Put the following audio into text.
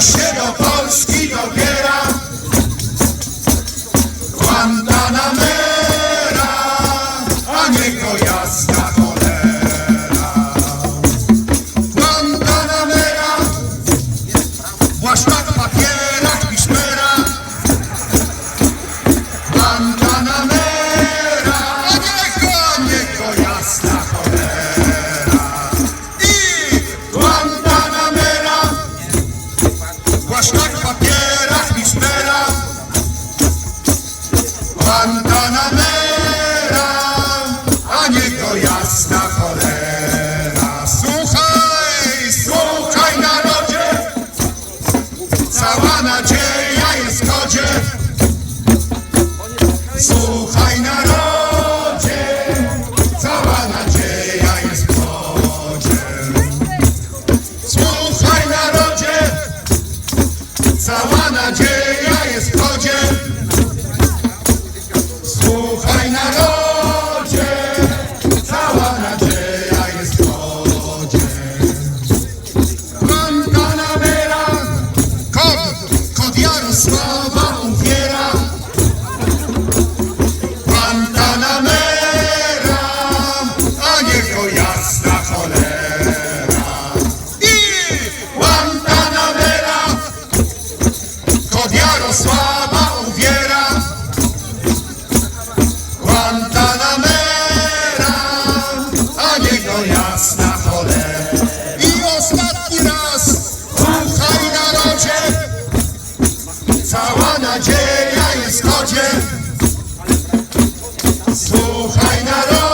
chega pra ja i. Słuchaj na to jasna cholera. I ostatni raz, kochaj narodzie, cała nadzieja jest w kodzie. Słuchaj narodzie.